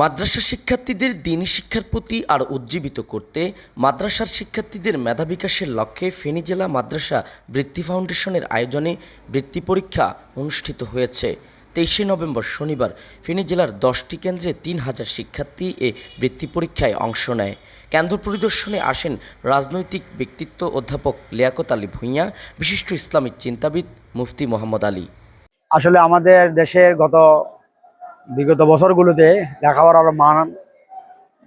মাদ্রাসা শিক্ষার্থীদের দিনী শিক্ষার প্রতি আরও উজ্জীবিত করতে মাদ্রাসার শিক্ষার্থীদের মেধা বিকাশের লক্ষ্যে ফেনী জেলা মাদ্রাসা বৃত্তি ফাউন্ডেশনের আয়োজনে বৃত্তি পরীক্ষা অনুষ্ঠিত হয়েছে। তেইশে নভেম্বর শনিবার ফেনী জেলার দশটি কেন্দ্রে তিন হাজার শিক্ষার্থী এ বৃত্তি পরীক্ষায় অংশ নেয়। কেন্দ্র পরিদর্শনে আসেন রাজনৈতিক ব্যক্তিত্ব অধ্যাপক লিয়াকত আলী ভূঁইয়া, বিশিষ্ট ইসলামিক চিন্তাবিদ মুফতি মোহাম্মদ আলী। আসলে আমাদের দেশের গত বিগত বছরগুলোতে লেখাপড়ার মান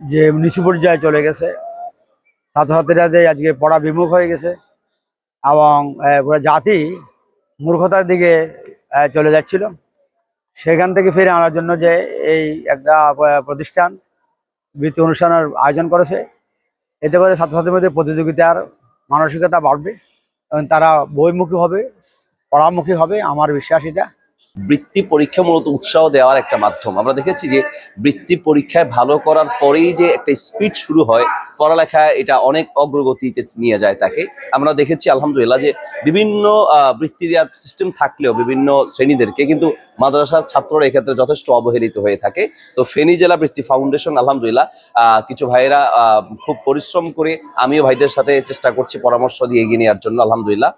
যে নিচু পর্যায়ে চলে গেছে। ছাত্রছাত্রীরা যে আজকে পড়া বিমুখ হয়ে গেছে এবং জাতি মূর্খতার দিকে চলে যাচ্ছিল। সেখান থেকে ফিরে আনার জন্য যে এই একটা প্রতিষ্ঠান বৃত্তি অনুষ্ঠানের আয়োজন করেছে। এতে করে ছাত্রছাত্রীর মধ্যে প্রতিযোগিতার মানসিকতা বাড়বে এবং তারা বইমুখী হবে, পড়ামুখী হবে। আমার বিশ্বাস এটা। বৃত্তি পরীক্ষা মূলত উৎসাহ দেওয়ার একটা মাধ্যম। আমরা দেখেছি যে বৃত্তি পরীক্ষায় ভালো করার পরেই যে একটা স্পিড শুরু হয়, পড়ালেখা এটা অনেক অগ্রগতিতে নিয়ে যায় তাকে। আমরা দেখেছি আলহামদুলিল্লাহ যে বিভিন্ন বৃত্তি দেওয়ার সিস্টেম থাকলেও বিভিন্ন শ্রেণীদেরকে কিন্তু মাদ্রাসার ছাত্ররা এক্ষেত্রে যথেষ্ট অবহেলিত হয়ে থাকে। তো ফেনী জেলা বৃত্তি ফাউন্ডেশন আলহামদুলিল্লাহ কিছু ভাইয়েরা খুব পরিশ্রম করে আমিও ভাইদের সাথে চেষ্টা করছি পরামর্শ দিয়ে এগিয়ে নেওয়ার জন্য আলহামদুলিল্লাহ।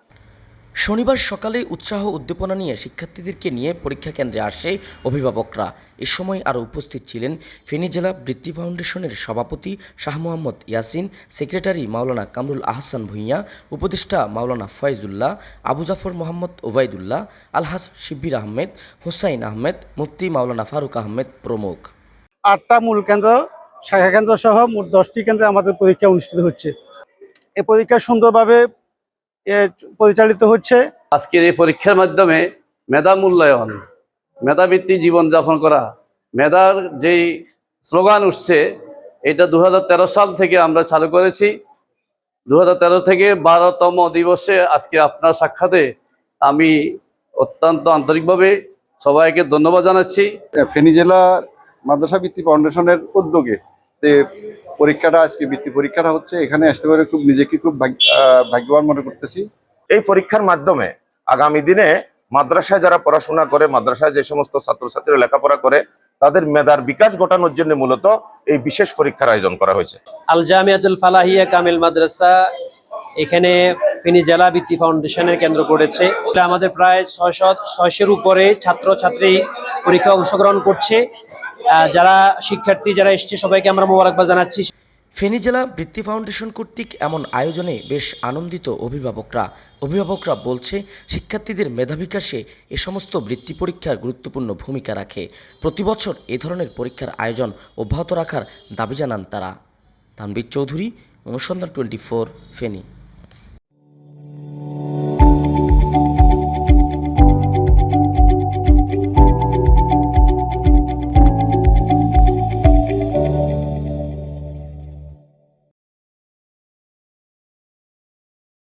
শনিবার সকালে উৎসাহ উদ্দীপনা নিয়ে শিক্ষার্থীদেরকে নিয়ে পরীক্ষা কেন্দ্রে আসে অভিভাবকরা। এ সময় আরও উপস্থিত ছিলেন ফেনী জেলা বৃত্তি ফাউন্ডেশনের সভাপতি শাহ মোহাম্মদ ইয়াসিন সেক্রেটারি মাওলানা কামরুল আহসান ভূঁইয়া উপদেষ্টা মাওলানা ফয়জুল্লাহ আবু জাফর মোহাম্মদ ওবায়দুল্লাহ আলহাজ শিব্বির আহমেদ হুসাইন আহমেদ মুফতি মাওলানা ফারুক আহমেদ প্রমুখ। আটটা মূল কেন্দ্র শাখা কেন্দ্র সহ মোট দশটি কেন্দ্রে আমাদের পরীক্ষা অনুষ্ঠিত হচ্ছে। এই পরীক্ষা সুন্দরভাবে এ, পরিচালিত হচ্ছে। আজকের এই পরীক্ষার মাধ্যমে মেধা মূল্যায়ন মেধাবৃত্তি জীবনযাপন করা মেধার যেই স্লোগান উঠছে এটা দু হাজার তেরো সাল থেকে আমরা চালু করেছি। দু হাজার তেরো থেকে বারোতম দিবসে আজকে আপনার সাক্ষাতে আমি অত্যন্ত আন্তরিকভাবে সবাইকে ধন্যবাদ জানাচ্ছি। ফেনী জেলার মাদ্রাসা বৃত্তি ফাউন্ডেশনের উদ্যোগে যে পরীক্ষাটা আজকে বৃত্তি পরীক্ষাটা হচ্ছে এখানে আসতে পারে খুব নিজেকে খুব ভাগ্যবান মনে করতেছি। এই পরীক্ষার মাধ্যমে আগামী দিনে মাদ্রাসায় যারা পড়াশোনা করে মাদ্রাসায় যে সমস্ত ছাত্রছাত্রীরা লেখাপড়া করে তাদের মেধার বিকাশ ঘটানোর জন্য মূলত এই বিশেষ পরীক্ষার আয়োজন করা হয়েছে। আল জামিয়াতুল ফালাহিয়া কামিল মাদ্রাসা এখানে ফেনী জেলা বৃত্তি ফাউন্ডেশনের কেন্দ্র করেছে। এটা আমাদের প্রায় ছয়শো ছয়শের উপরে ছাত্র ছাত্রী পরীক্ষা অংশগ্রহণ করছে। যারা শিক্ষার্থী যারা এসছে, সবাইকে আমরা মোবারকবাদ জানাচ্ছি। ফেনী জেলা বৃত্তি ফাউন্ডেশন কর্তৃক এমন আয়োজনে বেশ আনন্দিত অভিভাবকরা। অভিভাবকরা বলছে, শিক্ষার্থীদের মেধা বিকাশে এ সমস্ত বৃত্তি পরীক্ষার গুরুত্বপূর্ণ ভূমিকা রাখে। প্রতি বছর এ ধরনের পরীক্ষার আয়োজন অব্যাহত রাখার দাবি জানান তারা। তানবীর চৌধুরী, অনুসন্ধান টোয়েন্টি ফোর, ফেনী।